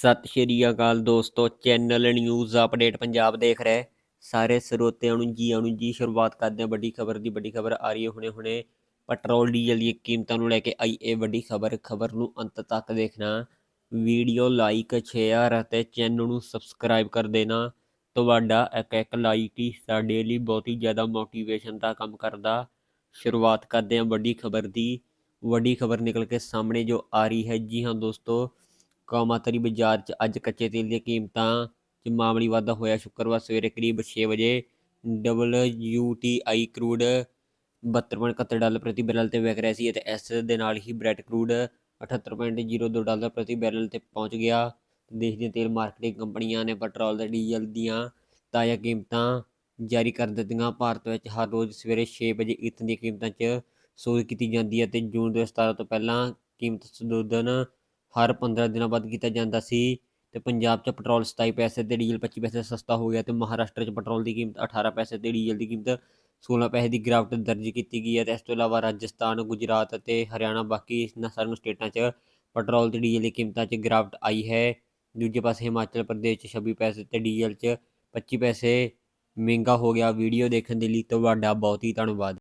ਸਤਿ ਸ਼੍ਰੀ ਅਕਾਲ ਦੋਸਤੋ channel news update Punjab ਦੇਖ ਰਹੇ। ਸਾਰੇ ਸਰੋਤਿਆਂ ਨੂੰ ਜੀ ਆਇਆਂ ਜੀ, ਸ਼ੁਰੂਆਤ ਕਰਦੇ ਹਾਂ ਵੱਡੀ ਖਬਰ ਦੀ, ਵੱਡੀ ਖਬਰ ਆ ਰਹੀ ਹੈ ਹੁਣੇ ਹੁਣੇ। ਪੈਟਰੋਲ, ਡੀਜ਼ਲ ਦੀਆਂ ਕੀਮਤਾਂ ਨੂੰ ਲੈ ਕੇ ਆਈ ਇਹ ਵੱਡੀ ਖਬਰ ਖਬਰ ਨੂੰ ਅੰਤ ਤੱਕ ਦੇਖਣਾ। ਵੀਡੀਓ ਲਾਈਕ ਸ਼ੇਅਰ ਅਤੇ ਚੈਨਲ ਨੂੰ ਸਬਸਕ੍ਰਾਈਬ ਕਰ ਦੇਣਾ। ਤੁਹਾਡਾ ਇੱਕ ਇੱਕ ਲਾਈਕ ਹੀ ਸਾਡੇ ਲਈ ਬਹੁਤ ਹੀ ਜ਼ਿਆਦਾ ਮੋਟੀਵੇਸ਼ਨ ਦਾ ਕੰਮ ਕਰਦਾ। ਸ਼ੁਰੂਆਤ ਕਰਦੇ ਹਾਂ ਵੱਡੀ ਖਬਰ ਦੀ। ਵੱਡੀ ਖਬਰ ਨਿਕਲ ਕੇ ਸਾਹਮਣੇ ਜੋ ਆ ਰਹੀ ਹੈ। ਜੀ ਹਾਂ ਦੋਸਤੋ ਕੌਮਾਤਰੀ ਬਾਜ਼ਾਰ 'ਚ ਅੱਜ ਕੱਚੇ ਤੇਲ ਦੀਆਂ ਕੀਮਤਾਂ 'ਚ ਮਾਮੂਲੀ ਵਾਧਾ ਹੋਇਆ। ਸ਼ੁੱਕਰਵਾਰ ਸਵੇਰੇ ਕਰੀਬ 6 ਵਜੇ WTI ਕਰੂਡ 72.71 ਡਾਲਰ ਪ੍ਰਤੀ ਬੈਰਲ ਤੇ ਵਿਕ ਰਿਹਾ ਸੀ ਅਤੇ ਇਸ ਦੇ ਨਾਲ ਹੀ ਬ੍ਰੈਟ ਕਰੂਡ 78.02 ਡਾਲਰ ਪ੍ਰਤੀ ਬੈਰਲ ਤੇ ਪਹੁੰਚ ਗਿਆ। ਦੇਸ਼ ਦੀਆਂ ਤੇਲ ਮਾਰਕੀਟਿੰਗ ਕੰਪਨੀਆਂ ਨੇ ਪੈਟਰੋਲ ਤੇ ਡੀਜ਼ਲ ਦੀਆਂ ਤਾਜ਼ਾ ਕੀਮਤਾਂ ਜਾਰੀ ਕਰ ਦਿੱਤੀਆਂ। ਭਾਰਤ ਵਿੱਚ ਹਰ ਰੋਜ਼ ਸਵੇਰੇ 6 ਵਜੇ ਈਥਨ ਦੀਆਂ ਕੀਮਤਾਂ 'ਚ ਸੋਧ ਕੀਤੀ ਜਾਂਦੀ ਹੈ ਤੇ ਜੂਨ 2017 ਤੋਂ ਪਹਿਲਾਂ ਕੀਮਤ ਸੰਸ਼ੋਧਨ ਹਰ 15 ਦਿਨਾਂ ਬਾਅਦ ਕੀਤਾ ਜਾਂਦਾ ਸੀ ਤੇ ਪੰਜਾਬ 'ਚ ਪੈਟਰੋਲ 27 ਪੈਸੇ ਤੇ ਡੀਜ਼ਲ 25 ਪੈਸੇ ਸਸਤਾ ਹੋ ਗਿਆ ਤੇ ਮਹਾਰਾਸ਼ਟਰ 'ਚ ਪੈਟਰੋਲ ਦੀ ਕੀਮਤ 18 ਪੈਸੇ ਤੇ ਡੀਜ਼ਲ ਦੀ ਕੀਮਤ 16 ਪੈਸੇ ਦੀ ਗਿਰਾਵਟ ਦਰਜ ਕੀਤੀ ਗਈ ਹੈ ਤੇ ਇਸ ਤੋਂ ਇਲਾਵਾ ਰਾਜਸਥਾਨ, ਗੁਜਰਾਤ ਅਤੇ ਹਰਿਆਣਾ ਬਾਕੀ ਇਹਨਾਂ ਸਾਰੀਆਂ ਸਟੇਟਾਂ 'ਚ ਪੈਟਰੋਲ ਤੇ ਡੀਜ਼ਲ ਦੀ ਕੀਮਤਾਂ 'ਚ ਗਿਰਾਵਟ ਆਈ ਹੈ। ਦੂਜੇ ਪਾਸੇ ਹਿਮਾਚਲ ਪ੍ਰਦੇਸ਼ 'ਚ 26 ਪੈਸੇ ਤੇ ਡੀਜ਼ਲ 'ਚ 25 ਪੈਸੇ ਮਹਿੰਗਾ ਹੋ ਗਿਆ। ਵੀਡੀਓ ਦੇਖਣ ਦੇ ਲਈ ਤੁਹਾਡਾ ਬਹੁਤ ਹੀ ਧੰਨਵਾਦ।